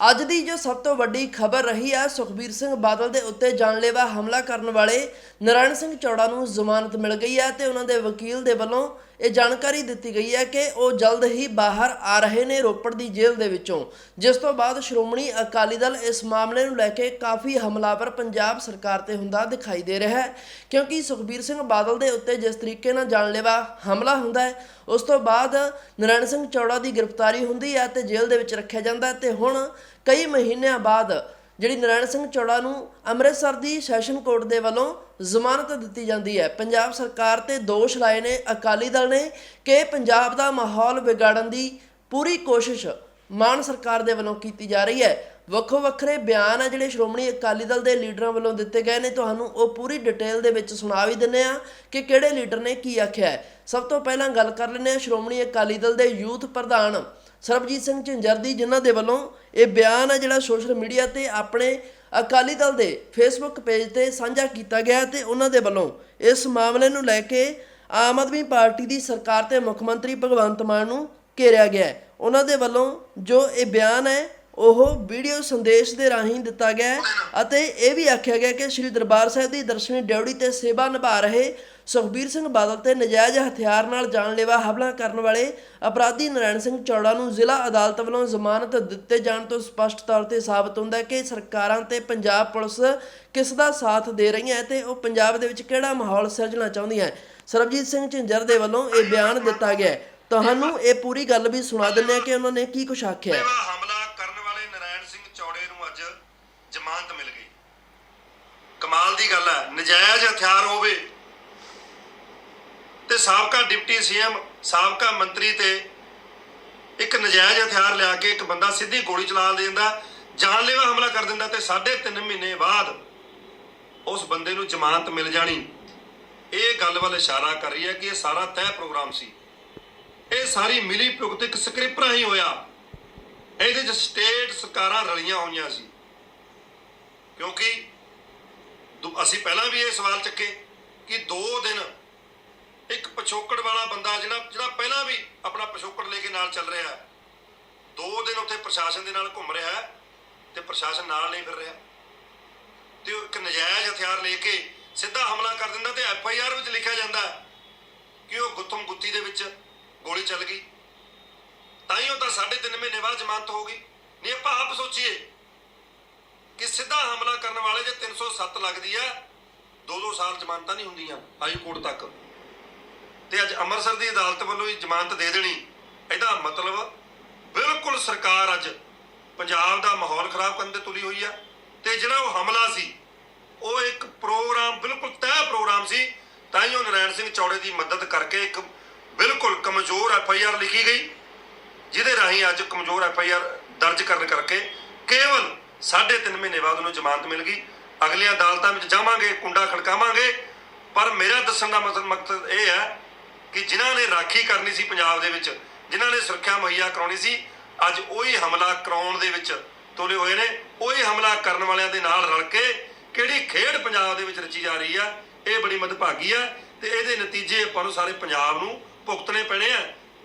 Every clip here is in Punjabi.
ਅੱਜ ਦੀ ਜੋ ਸਭ ਤੋਂ ਵੱਡੀ ਖਬਰ ਰਹੀ ਹੈ ਸੁਖਬੀਰ ਸਿੰਘ ਬਾਦਲ ਦੇ ਉੱਤੇ ਜਾਨਲੇਵਾ ਹਮਲਾ ਕਰਨ ਵਾਲੇ ਨਰਾਇਣ ਸਿੰਘ ਚੌੜਾ ਨੂੰ ਜ਼ਮਾਨਤ ਮਿਲ ਗਈ ਹੈ ਤੇ ਉਹਨਾਂ ਦੇ ਵਕੀਲ ਦੇ ਵੱਲੋਂ ਇਹ ਜਾਣਕਾਰੀ ਦਿੱਤੀ ਗਈ ਹੈ ਕਿ ਉਹ ਜਲਦ ਹੀ ਬਾਹਰ ਆ ਰਹੇ ਨੇ ਰੋਪੜ ਦੀ ਜੇਲ੍ਹ ਦੇ ਵਿੱਚੋਂ। ਜਿਸ ਤੋਂ ਬਾਅਦ ਸ਼੍ਰੋਮਣੀ ਅਕਾਲੀ ਦਲ ਇਸ ਮਾਮਲੇ ਨੂੰ ਲੈ ਕੇ ਕਾਫੀ ਹਮਲਾਵਰ ਪੰਜਾਬ ਸਰਕਾਰ ਤੇ ਹੁੰਦਾ ਦਿਖਾਈ ਦੇ ਰਿਹਾ ਹੈ, ਕਿਉਂਕਿ ਸੁਖਬੀਰ ਸਿੰਘ ਬਾਦਲ ਦੇ ਉੱਤੇ ਜਿਸ ਤਰੀਕੇ ਨਾਲ ਜਾਨਲੇਵਾ ਹਮਲਾ ਹੁੰਦਾ ਹੈ, ਉਸ ਤੋਂ ਬਾਅਦ ਨਰਾਇਣ ਸਿੰਘ ਚੌੜਾ ਦੀ ਗ੍ਰਿਫਤਾਰੀ ਹੁੰਦੀ ਹੈ ਤੇ ਜੇਲ੍ਹ ਦੇ ਵਿੱਚ ਰੱਖਿਆ ਜਾਂਦਾ ਹੈ ਤੇ ਹੁਣ ਕਈ ਮਹੀਨਿਆਂ ਬਾਅਦ ਜਿਹੜੀ ਨਰਾਇਣ ਸਿੰਘ ਚੌੜਾ ਨੂੰ ਅੰਮ੍ਰਿਤਸਰ ਦੀ ਸੈਸ਼ਨ ਕੋਰਟ ਦੇ ਵੱਲੋਂ ਜ਼ਮਾਨਤ ਦਿੱਤੀ ਜਾਂਦੀ ਹੈ। ਪੰਜਾਬ ਸਰਕਾਰ ਤੇ ਦੋਸ਼ ਲਾਏ ਨੇ, ਅਕਾਲੀ ਦਲ ਨੇ ਕਿ ਪੰਜਾਬ ਦਾ ਮਾਹੌਲ ਵਿਗਾੜਨ ਦੀ ਪੂਰੀ ਕੋਸ਼ਿਸ਼ ਮਾਨ ਸਰਕਾਰ ਦੇ ਵੱਲੋਂ ਕੀਤੀ ਜਾ ਰਹੀ ਹੈ। ਵੱਖੋ ਵੱਖਰੇ ਬਿਆਨ ਆ ਜਿਹੜੇ ਸ਼੍ਰੋਮਣੀ ਅਕਾਲੀ ਦਲ ਦੇ ਲੀਡਰਾਂ ਵੱਲੋਂ ਦਿੱਤੇ ਗਏ ਨੇ, ਤੁਹਾਨੂੰ ਉਹ ਪੂਰੀ ਡਿਟੇਲ ਦੇ ਵਿੱਚ ਸੁਣਾ ਵੀ ਦਿੰਨੇ ਆ ਕਿ ਕਿਹੜੇ ਲੀਡਰ ਨੇ ਕੀ ਆਖਿਆ ਹੈ। ਸਭ ਤੋਂ ਪਹਿਲਾਂ ਗੱਲ ਕਰ ਲੈਂਦੇ ਆ ਸ਼੍ਰੋਮਣੀ ਅਕਾਲੀ ਦਲ ਦੇ ਯੂਥ ਪ੍ਰਧਾਨ ਸਰਬਜੀਤ ਸਿੰਘ ਝਿੰਜਰ ਦੀ, ਜਿਨ੍ਹਾਂ ਦੇ ਵੱਲੋਂ ਇਹ ਬਿਆਨ ਹੈ ਜਿਹੜਾ ਸੋਸ਼ਲ ਮੀਡੀਆ ਤੇ ਆਪਣੇ ਅਕਾਲੀ ਦਲ ਦੇ ਫੇਸਬੁੱਕ ਪੇਜ ਤੇ ਸਾਂਝਾ ਕੀਤਾ ਗਿਆ ਤੇ ਉਹਨਾਂ ਦੇ ਵੱਲੋਂ ਇਸ ਮਾਮਲੇ ਨੂੰ ਲੈ ਕੇ ਆਮ ਆਦਮੀ ਪਾਰਟੀ ਦੀ ਸਰਕਾਰ ਤੇ ਮੁੱਖ ਮੰਤਰੀ ਭਗਵੰਤ ਮਾਨ ਨੂੰ ਘੇਰਿਆ ਗਿਆ ਉਹਨਾਂ ਦੇ ਵੱਲੋਂ ਜੋ ਇਹ ਬਿਆਨ ਹੈ, ਉਹ ਵੀਡੀਓ ਸੰਦੇਸ਼ ਦੇ ਰਾਹੀਂ ਦਿੱਤਾ ਗਿਆ ਅਤੇ ਇਹ ਵੀ ਆਖਿਆ ਗਿਆ ਕਿ ਸ੍ਰੀ ਦਰਬਾਰ ਸਾਹਿਬ ਦੀ ਦਰਸ਼ਨੀ ਡਿਊਟੀ ਤੇ ਸੇਵਾ ਨਿਭਾ ਰਹੇ ਸੁਖਬੀਰ ਸਿੰਘ ਬਾਦਲ ਤੇ ਨਜਾਇਜ਼ ਹਥਿਆਰ ਨਾਲ ਜਾਨਲੇਵਾ ਹਮਲਾ ਕਰਨ ਵਾਲੇ ਅਪਰਾਧੀ ਨਰਾਇਣ ਸਿੰਘ ਚੌੜਾ ਨੂੰ ਜ਼ਿਲ੍ਹਾ ਅਦਾਲਤ ਵੱਲੋਂ ਜ਼ਮਾਨਤ ਦਿੱਤੇ ਜਾਣ ਤੋਂ ਸਪਸ਼ਟ ਤੌਰ ਤੇ ਸਾਬਤ ਹੁੰਦਾ ਹੈ ਕਿ ਸਰਕਾਰਾਂ ਤੇ ਪੰਜਾਬ ਪੁਲਿਸ ਕਿਸ ਦਾ ਸਾਥ ਦੇ ਰਹੀਆਂ ਹੈ ਤੇ ਉਹ ਪੰਜਾਬ ਦੇ ਵਿੱਚ ਕਿਹੜਾ ਮਾਹੌਲ ਸਿਰਜਣਾ ਚਾਹੁੰਦੀਆਂ ਹੈ। ਸਰਬਜੀਤ ਸਿੰਘ ਝਿੰਜਰ ਦੇ ਵੱਲੋਂ ਇਹ ਬਿਆਨ ਦਿੱਤਾ ਗਿਆ ਹੈ। ਤੁਹਾਨੂੰ ਇਹ ਪੂਰੀ ਗੱਲ ਵੀ ਸੁਣਾ ਦਿੰਦੇ ਹਾਂ ਕਿ ਉਹਨਾਂ ਨੇ ਕੀ ਕੁਝ ਆਖਿਆ ਹੈ। ਹਮਲਾ ਕਰਨ ਵਾਲੇ ਨਰਾਇਣ ਸਿੰਘ ਚੌੜੇ ਨੂੰ ਅੱਜ ਜ਼ਮਾਨਤ ਮਿਲ ਗਈ। ਕਮਾਲ ਦੀ ਗੱਲ ਹੈ, ਨਜਾਇਜ਼ ਹਥਿਆਰ ਹੋਵੇ ਸਾਬਕਾ ਡਿਪਟੀ ਸੀਐਮ, ਸਾਬਕਾ ਮੰਤਰੀ ਤੇ ਇੱਕ ਨਜਾਇਜ਼ ਹਥਿਆਰ ਲਿਆ ਕੇ ਇੱਕ ਬੰਦਾ ਸਿੱਧੀ ਗੋਲੀ ਚਲਾ ਦਿੰਦਾ, ਜਾਨਲੇਵਾ ਹਮਲਾ ਕਰ ਦਿੰਦਾ ਤੇ 3.5 ਮਹੀਨੇ ਬਾਅਦ ਉਸ ਬੰਦੇ ਨੂੰ ਜ਼ਮਾਨਤ ਮਿਲ ਜਾਣੀ। ਇਹ ਗੱਲ ਵੱਲ ਇਸ਼ਾਰਾ ਕਰ ਰਹੀ ਹੈ ਕਿ ਇਹ ਸਾਰਾ ਤੈਅ ਪ੍ਰੋਗਰਾਮ ਸੀ। ਇਹ ਸਾਰੀ ਮਿਲੀ ਭੁਗਤ ਇੱਕ ਸਕ੍ਰਿਪਟ ਰਾਹੀਂ ਹੋਇਆ। ਇਹਦੇ 'ਚ ਸਟੇਟ ਸਰਕਾਰਾਂ ਰਲੀਆਂ ਹੋਈਆਂ ਸੀ। ਕਿਉਂਕਿ ਦੁ- ਅਸੀਂ ਪਹਿਲਾਂ ਵੀ ਇਹ ਸਵਾਲ ਚੱਕੇ ਕਿ 2 ਦਿਨ ਇੱਕ ਪਿਛੋਕੜ ਵਾਲਾ ਬੰਦਾ ਜਿਹੜਾ ਜਿਹੜਾ ਪਹਿਲਾਂ ਵੀ ਆਪਣਾ ਪਿਛੋਕੜ ਲੈ ਕੇ ਨਾਲ ਚੱਲ ਰਿਹਾ ਦੋ ਦਿਨ ਉੱਥੇ ਪ੍ਰਸ਼ਾਸਨ ਦੇ ਨਾਲ ਘੁੰਮ ਰਿਹਾ ਹੈ ਤੇ ਪ੍ਰਸ਼ਾਸਨ ਨਾਲ ਨਹੀਂ ਫਿਰ ਰਿਹਾ। ਤੇ ਉਹ ਇੱਕ ਨਜਾਇਜ਼ ਹਥਿਆਰ ਲੈ ਕੇ ਸਿੱਧਾ ਹਮਲਾ ਕਰ ਦਿੰਦਾ ਤੇ ਐਫ ਆਈ ਆਰ ਵਿੱਚ ਲਿਖਿਆ ਜਾਂਦਾ ਕਿ ਉਹ ਗੁੱਤਮ ਗੁੱਤੀ ਦੇ ਵਿੱਚ ਗੋਲੀ ਚੱਲ ਗਈ। ਤਾਂ ਹੀ ਉਹ ਤਾਂ 3.5 ਮਹੀਨੇ ਬਾਅਦ ਜ਼ਮਾਨਤ ਹੋ ਗਈ। ਨਹੀਂ, ਆਪਾਂ ਆਪ ਸੋਚੀਏ ਕਿ ਸਿੱਧਾ ਹਮਲਾ ਕਰਨ ਵਾਲੇ ਜੇ 307 ਲੱਗਦੀ ਆ 2-2 ਸਾਲ ਜ਼ਮਾਨਤਾਂ ਨਹੀਂ ਹੁੰਦੀਆਂ ਹਾਈ ਕੋਰਟ ਤੱਕ। ਤੇ ਅੱਜ ਅੰਮ੍ਰਿਤਸਰ ਦੀ ਅਦਾਲਤ ਵੱਲੋਂ ਹੀ ਜ਼ਮਾਨਤ ਦੇ ਦੇਣੀ। ਇਹਦਾ ਮਤਲਬ ਬਿਲਕੁਲ ਸਰਕਾਰ ਅੱਜ ਪੰਜਾਬ ਦਾ ਮਾਹੌਲ ਖਰਾਬ ਕਰਨ ਤੇ ਤੁਲੀ ਹੋਈ ਆ ਤੇ ਜਿਹੜਾ ਉਹ ਹਮਲਾ ਸੀ, ਉਹ ਇੱਕ ਪ੍ਰੋਗਰਾਮ, ਬਿਲਕੁਲ ਤੈਅ ਪ੍ਰੋਗਰਾਮ ਸੀ, ਤਾਂ ਹੀ ਉਹ ਨਰਾਇਣ ਸਿੰਘ ਚੌੜੇ ਦੀ ਮਦਦ ਕਰਕੇ ਇੱਕ ਬਿਲਕੁਲ ਕਮਜ਼ੋਰ ਐਫ ਆਈ ਆਰ ਲਿਖੀ ਗਈ, ਜਿਹਦੇ ਰਾਹੀਂ ਅੱਜ ਕਮਜ਼ੋਰ ਐਫ ਆਈ ਆਰ ਦਰਜ ਕਰਨ ਕਰਕੇ ਕੇਵਲ 3.5 ਮਹੀਨੇ ਬਾਅਦ ਉਹਨੂੰ ਜ਼ਮਾਨਤ ਮਿਲ ਗਈ। ਅਗਲੀਆਂ ਅਦਾਲਤਾਂ ਵਿੱਚ ਜਾਵਾਂਗੇ, ਕੁੰਡਾ ਖੜਕਾਵਾਂਗੇ, ਪਰ ਮੇਰਾ ਦੱਸਣ ਦਾ ਮਤਲਬ ਮਕਸਦ ਇਹ ਹੈ ਕਿ ਜਿਨ੍ਹਾਂ ਨੇ ਰਾਖੀ ਕਰਨੀ ਸੀ ਪੰਜਾਬ ਦੇ ਵਿੱਚ, ਜਿਨ੍ਹਾਂ ਨੇ ਸੁਰੱਖਿਆ ਮੁਹੱਈਆ ਕਰਾਉਣੀ ਸੀ, ਅੱਜ ਉਹੀ ਹਮਲਾ ਕਰਾਉਣ ਦੇ ਵਿੱਚ ਤੁਲੇ ਹੋਏ ਨੇ, ਉਹੀ ਹਮਲਾ ਕਰਨ ਵਾਲਿਆਂ ਦੇ ਨਾਲ ਰਲ ਕੇ ਕਿਹੜੀ ਖੇਡ ਪੰਜਾਬ ਦੇ ਵਿੱਚ ਰਚੀ ਜਾ ਰਹੀ ਆ, ਇਹ ਬੜੀ ਮਦਭਾਗੀ ਆ ਤੇ ਇਹਦੇ ਨਤੀਜੇ ਆਪਾਂ ਨੂੰ ਸਾਰੇ ਪੰਜਾਬ ਨੂੰ ਭੁਗਤਣੇ ਪੈਣੇ ਆ।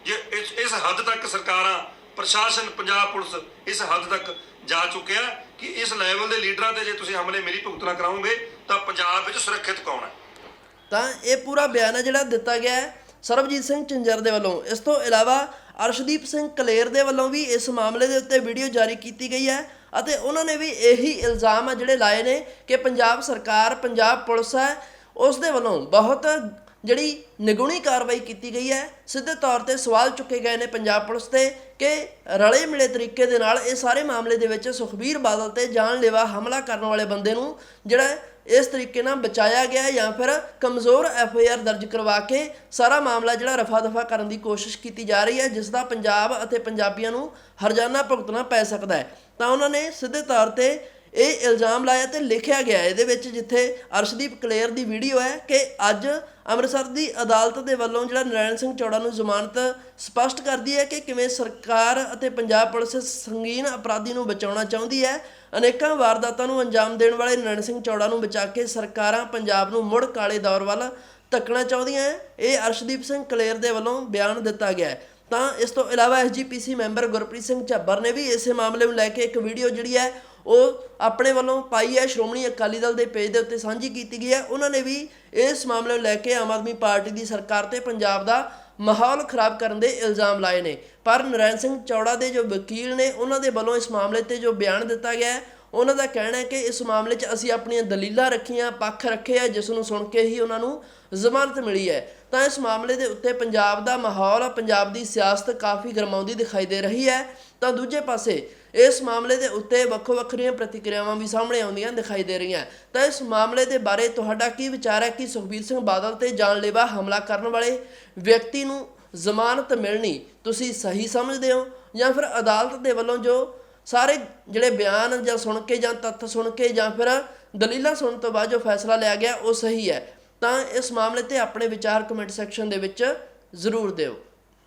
ਜੇ ਇਸ ਇਸ ਹੱਦ ਤੱਕ ਸਰਕਾਰਾਂ, ਪ੍ਰਸ਼ਾਸਨ, ਪੰਜਾਬ ਪੁਲਿਸ ਇਸ ਹੱਦ ਤੱਕ ਜਾ ਚੁੱਕਿਆ ਕਿ ਇਸ ਲੈਵਲ ਦੇ ਲੀਡਰਾਂ ਤੇ ਜੇ ਤੁਸੀਂ ਹਮਲੇ ਮੇਰੀ ਭੁਗਤਣਾ ਕਰਾਓਗੇ ਤਾਂ ਪੰਜਾਬ ਵਿੱਚ ਸੁਰੱਖਿਅਤ ਕੌਣ ਹੈ? ਤਾਂ ਇਹ ਪੂਰਾ ਬਿਆਨ ਹੈ ਜਿਹੜਾ ਦਿੱਤਾ ਗਿਆ ਹੈ ਸਰਬਜੀਤ ਸਿੰਘ ਚੰਜਰ ਦੇ ਵੱਲੋਂ। ਇਸ ਤੋਂ ਇਲਾਵਾ ਅਰਸ਼ਦੀਪ ਸਿੰਘ ਕਲੇਰ ਦੇ ਵੱਲੋਂ ਵੀ ਇਸ ਮਾਮਲੇ ਦੇ ਉੱਤੇ ਵੀਡੀਓ ਜਾਰੀ ਕੀਤੀ ਗਈ ਹੈ ਅਤੇ ਉਹਨਾਂ ਨੇ ਵੀ ਇਹੀ ਇਲਜ਼ਾਮ ਆ ਜਿਹੜੇ ਲਾਏ ਨੇ ਕਿ ਪੰਜਾਬ ਸਰਕਾਰ, ਪੰਜਾਬ ਪੁਲਿਸ ਹੈ, ਉਸ ਦੇ ਵੱਲੋਂ ਬਹੁਤ ਜਿਹੜੀ ਨਿਗੁਣੀ ਕਾਰਵਾਈ ਕੀਤੀ ਗਈ ਹੈ, ਸਿੱਧੇ ਤੌਰ ਤੇ ਸਵਾਲ ਚੁੱਕੇ ਗਏ ਨੇ ਪੰਜਾਬ ਪੁਲਿਸ ਤੇ ਕਿ ਰਲੇ ਮਿਲੇ ਤਰੀਕੇ ਦੇ ਨਾਲ ਇਹ ਸਾਰੇ ਮਾਮਲੇ ਦੇ ਵਿੱਚ ਸੁਖਬੀਰ ਬਾਦਲ ਤੇ ਜਾਨਲੇਵਾ ਹਮਲਾ ਕਰਨ ਵਾਲੇ ਬੰਦੇ ਨੂੰ ਜਿਹੜਾ ਇਸ ਤਰੀਕੇ ਨਾਲ ਬਚਾਇਆ ਗਿਆ ਜਾਂ ਫਿਰ ਕਮਜ਼ੋਰ ਐਫ ਆਈ ਆਰ ਦਰਜ ਕਰਵਾ ਕੇ ਸਾਰਾ ਮਾਮਲਾ ਜਿਹੜਾ ਰਫਾ ਦਫਾ ਕਰਨ ਦੀ ਕੋਸ਼ਿਸ਼ ਕੀਤੀ ਜਾ ਰਹੀ ਹੈ, ਜਿਸ ਦਾ ਪੰਜਾਬ ਅਤੇ ਪੰਜਾਬੀਆਂ ਨੂੰ ਹਰਜਾਨਾ ਭੁਗਤਣਾ ਪੈ ਸਕਦਾ ਹੈ। ਤਾਂ ਉਹਨਾਂ ਨੇ ਸਿੱਧੇ ਤੌਰ ਤੇ ਇਹ ਇਲਜ਼ਾਮ ਲਾਇਆ ਤੇ ਲਿਖਿਆ ਗਿਆ ਇਹਦੇ ਵਿੱਚ ਜਿੱਥੇ ਅਰਸ਼ਦੀਪ ਕਲੇਰ ਦੀ ਵੀਡੀਓ ਹੈ ਕਿ ਅੱਜ ਅੰਮ੍ਰਿਤਸਰ ਦੀ ਅਦਾਲਤ ਦੇ ਵੱਲੋਂ ਜਿਹੜਾ ਨਰਾਇਣ ਸਿੰਘ ਚੌੜਾ ਨੂੰ ਜ਼ਮਾਨਤ ਸਪਸ਼ਟ ਕਰਦੀ ਹੈ ਕਿ ਕਿਵੇਂ ਸਰਕਾਰ ਅਤੇ ਪੰਜਾਬ ਪੁਲਿਸ ਸੰਗੀਨ ਅਪਰਾਧੀ ਨੂੰ ਬਚਾਉਣਾ ਚਾਹੁੰਦੀ ਹੈ। ਅਨੇਕਾਂ ਵਾਰਦਾਤਾਂ ਨੂੰ ਅੰਜਾਮ ਦੇਣ ਵਾਲੇ ਨਰਾਇਣ ਸਿੰਘ ਚੌੜਾ ਨੂੰ ਬਚਾ ਕੇ ਸਰਕਾਰਾਂ ਪੰਜਾਬ ਨੂੰ ਮੁੜ ਕਾਲੇ ਦੌਰ ਵੱਲ ਧੱਕਣਾ ਚਾਹੁੰਦੀਆਂ ਹੈ। ਇਹ ਅਰਸ਼ਦੀਪ ਸਿੰਘ ਕਲੇਰ ਦੇ ਵੱਲੋਂ ਬਿਆਨ ਦਿੱਤਾ ਗਿਆ ਹੈ। ਤਾਂ ਇਸ ਤੋਂ ਇਲਾਵਾ ਐਸਜੀਪੀਸੀ ਮੈਂਬਰ ਗੁਰਪ੍ਰੀਤ ਸਿੰਘ ਝੱਬਰ ਨੇ ਵੀ ਇਸੇ ਮਾਮਲੇ ਨੂੰ ਲੈ ਕੇ ਇੱਕ ਵੀਡੀਓ ਜਿਹੜੀ ਹੈ, ਉਹ ਆਪਣੇ ਵੱਲੋਂ ਪਾਈ ਹੈ। ਸ਼੍ਰੋਮਣੀ ਅਕਾਲੀ ਦਲ ਦੇ ਪੇਜ ਦੇ ਉੱਤੇ ਸਾਂਝੀ ਕੀਤੀ ਗਈ ਹੈ। ਉਹਨਾਂ ਨੇ ਵੀ ਇਸ ਮਾਮਲੇ ਨੂੰ ਲੈ ਕੇ ਆਮ ਆਦਮੀ ਪਾਰਟੀ ਦੀ ਸਰਕਾਰ ਤੇ ਪੰਜਾਬ ਦਾ ਮਾਹੌਲ ਖਰਾਬ ਕਰਨ ਦੇ ਇਲਜ਼ਾਮ ਲਾਏ ਨੇ। ਪਰ ਨਰੈਣ ਸਿੰਘ ਚੌੜਾ ਦੇ ਜੋ ਵਕੀਲ ਨੇ, ਉਹਨਾਂ ਦੇ ਵੱਲੋਂ ਇਸ ਮਾਮਲੇ ਤੇ ਜੋ ਬਿਆਨ ਦਿੱਤਾ ਗਿਆ ਹੈ ਉਹਨਾਂ ਦਾ ਕਹਿਣਾ ਹੈ ਕਿ ਇਸ ਮਾਮਲੇ 'ਚ ਅਸੀਂ ਆਪਣੀਆਂ ਦਲੀਲਾਂ ਰੱਖੀਆਂ, ਪੱਖ ਰੱਖੇ ਆ, ਜਿਸ ਨੂੰ ਸੁਣ ਕੇ ਹੀ ਉਹਨਾਂ ਨੂੰ ਜ਼ਮਾਨਤ ਮਿਲੀ ਹੈ। ਤਾਂ ਇਸ ਮਾਮਲੇ ਦੇ ਉੱਤੇ ਪੰਜਾਬ ਦਾ ਮਾਹੌਲ ਪੰਜਾਬ ਦੀ ਸਿਆਸਤ ਕਾਫੀ ਗਰਮਾਉਂਦੀ ਦਿਖਾਈ ਦੇ ਰਹੀ ਹੈ। ਤਾਂ ਦੂਜੇ ਪਾਸੇ ਇਸ ਮਾਮਲੇ ਦੇ ਉੱਤੇ ਵੱਖੋ ਵੱਖਰੀਆਂ ਪ੍ਰਤੀਕਿਰਿਆਵਾਂ ਵੀ ਸਾਹਮਣੇ ਆਉਂਦੀਆਂ ਦਿਖਾਈ ਦੇ ਰਹੀਆਂ। ਤਾਂ ਇਸ ਮਾਮਲੇ ਦੇ ਬਾਰੇ ਤੁਹਾਡਾ ਕੀ ਵਿਚਾਰ ਹੈ ਕਿ ਸੁਖਬੀਰ ਸਿੰਘ ਬਾਦਲ ਤੇ ਜਾਨਲੇਵਾ ਹਮਲਾ ਕਰਨ ਵਾਲੇ ਵਿਅਕਤੀ ਨੂੰ ਜ਼ਮਾਨਤ ਮਿਲਣੀ ਤੁਸੀਂ ਸਹੀ ਸਮਝਦੇ ਹੋ ਜਾਂ ਫਿਰ ਅਦਾਲਤ ਦੇ ਵੱਲੋਂ ਜੋ ਸਾਰੇ ਜਿਹੜੇ ਬਿਆਨ ਜਾਂ ਸੁਣ ਕੇ ਜਾਂ ਤੱਥ ਸੁਣ ਕੇ ਜਾਂ ਫਿਰ ਦਲੀਲਾਂ ਸੁਣਨ ਤੋਂ ਬਾਅਦ ਜੋ ਫੈਸਲਾ ਲਿਆ ਗਿਆ ਉਹ ਸਹੀ ਹੈ, ਤਾਂ ਇਸ ਮਾਮਲੇ ਤੇ ਆਪਣੇ ਵਿਚਾਰ ਕਮੈਂਟ ਸੈਕਸ਼ਨ ਦੇ ਵਿੱਚ ਜ਼ਰੂਰ ਦਿਓ।